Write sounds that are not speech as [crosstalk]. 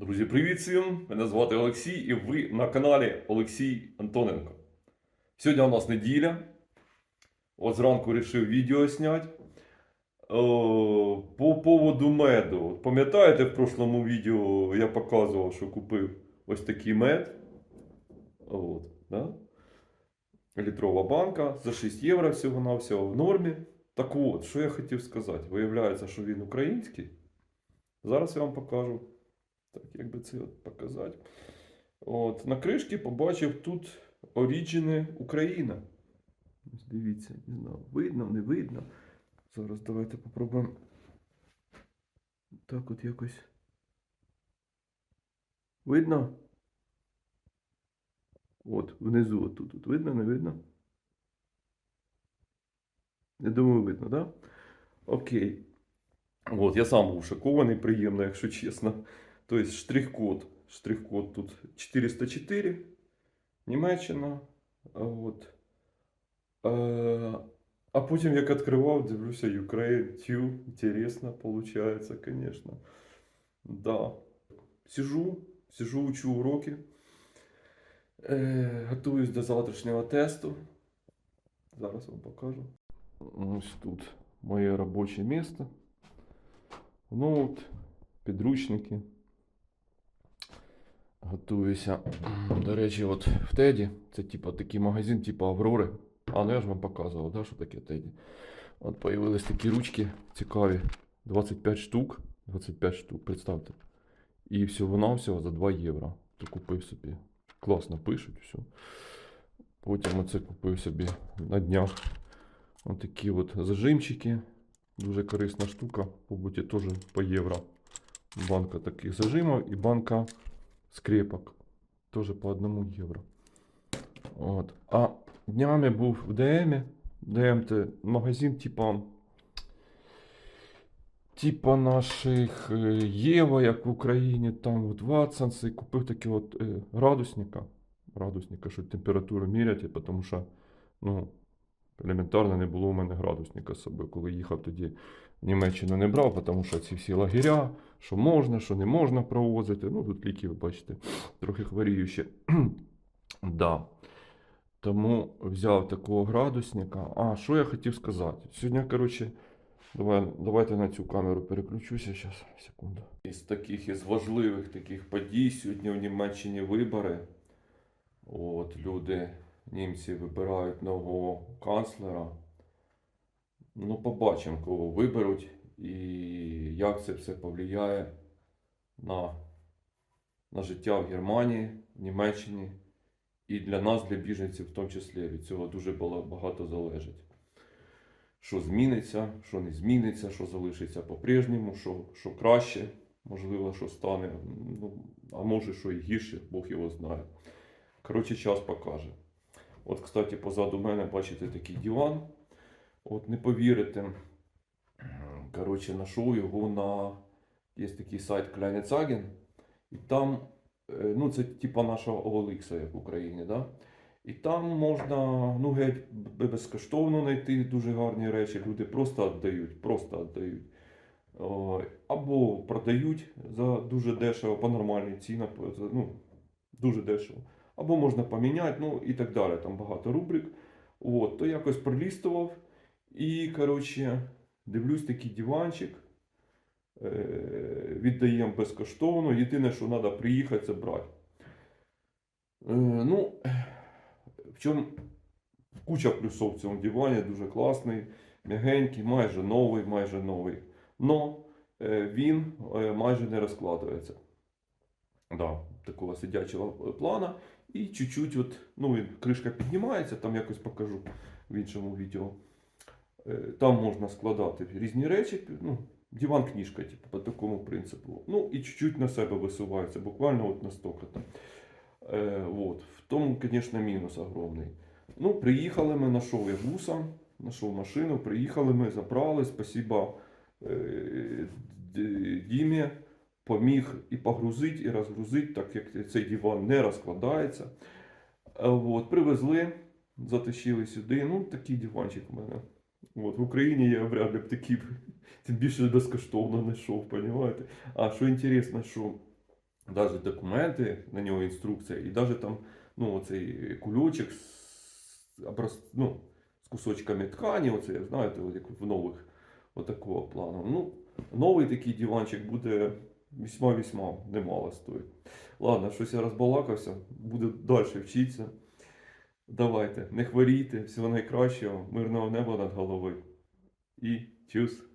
Друзі, привіт всім! Мене звати Олексій і ви на каналі Олексій Антоненко. Сьогодні у нас неділя. От зранку вирішив відео зняти. По поводу меду. Пам'ятаєте, в прошлому відео я показував, що купив ось такий мед. От, да? Літрова банка за 6 євро всього-навсього в нормі. Так от, що я хотів сказати? Виявляється, що він український. Зараз я вам покажу. Так, як би це от показати. От, на кришці побачив тут Origine Україна. Дивіться, не знаю, видно, не видно. Зараз давайте попробуємо. Так от якось. Видно? От, внизу, от тут, тут видно, не видно? Я думаю, видно, так? Да? Окей. От, я сам був шокований, приємно, якщо чесно. Тобто штрих-код. Штрих-код тут 404. Німеччина. От. А потім, як відкривав, дивлюся, Ukraine, тю, інтересно, получается, конечно. Да. Сижу, сижу, учу уроки. Е, готуюсь до завтрашнього тесту. Зараз вам покажу. Ось тут моє робоче місце. Ноут, підручники. Готуюся. До речі, от в Теді. Це типа такий магазин, типу Аврори. А, ну я ж вам показував, да, що таке Теді. От появились такі ручки цікаві. 25 штук. 25 штук, представте. І всього-навсього за 2 євро. То купив собі. Класно пишуть, все. Потім оце купив собі на днях. Ось такі от зажимчики. Дуже корисна штука. Побуті теж по євро. Банка таких зажимів і банка скрепок. Теж по одному євро. От. А днями був в ДМі. ДМ це магазин типа. Типа наших е, Єва, як в Україні, там от Ватсонс, і купив такі от е, градусника. Градусника, що температуру міряти, тому що ну, елементарно не було у мене градусника з собою, коли їхав тоді в Німеччину не брав, тому що ці всі лагеря, що можна, що не можна провозити. Ну, тут ліки, ви бачите, трохи хворію [clears throat] да. Тому взяв такого градусника. А, що я хотів сказати? Сьогодні, коротше, давай, давайте на цю камеру переключуся. Зараз, секунду. Із таких із важливих таких подій сьогодні в Німеччині вибори. От люди, німці вибирають нового канцлера. Ну, побачимо, кого виберуть і як це все повлияє на, на життя в Германії, в Німеччині. І для нас, для біженців, в тому числі, від цього дуже багато залежить. Що зміниться, що не зміниться, що залишиться по-прежньому, що, що краще, можливо, що стане, ну, а може, що і гірше, Бог його знає. Коротше, час покаже. От, кстати, позаду мене бачите такий диван. От не повірите. Коротше, знайшов його на. Є такий сайт Kleinetzagen. І там, е, ну, це типа нашого OLX, як в Україні, да? І там можна ну, геть безкоштовно знайти дуже гарні речі. Люди просто віддають, просто віддають. Або продають за дуже дешево, по нормальній ціні, ну, дуже дешево. Або можна поміняти, ну і так далі. Там багато рубрик. От, то якось пролістував. І, коротше, дивлюсь такий диванчик. Е, віддаємо безкоштовно. Єдине, що треба приїхати забрати. Е, ну, в чому куча плюсов в цьому дивані, дуже класний, м'ягенький, майже новий, майже новий. Но е, він майже не розкладується. Да, такого сидячого плана. І чуть-чуть, от, ну, кришка піднімається, там якось покажу в іншому відео. Е, Там можна складати різні речі, ну, диван-книжка, типу, по такому принципу. Ну і чуть-чуть на себе висувається, буквально от настільки там. Е, от. В тому, звісно, мінус огромний. Ну, приїхали ми, знайшов я буса, знайшов машину, приїхали ми, забрали, спасіба е, Дімі, поміг і погрузити, і розгрузити, так як цей диван не розкладається. Е, От, привезли, затащили сюди. Ну, такий диванчик у мене. От, в Україні я вряд ли б такий, [laughs] тим більше безкоштовно знайшов, розумієте? А що інтересно, що навіть документи, на нього інструкція, і навіть там ну, оцей кульочок з, ну, з кусочками ткані, оце, знаєте, от як в нових отакого плану. Ну, новий такий диванчик буде весьма-весьма немало стоїть. Ладно, щось я розбалакався, буде далі вчитися. Давайте, не хворійте, всього найкращого, мирного неба над головою. І чус!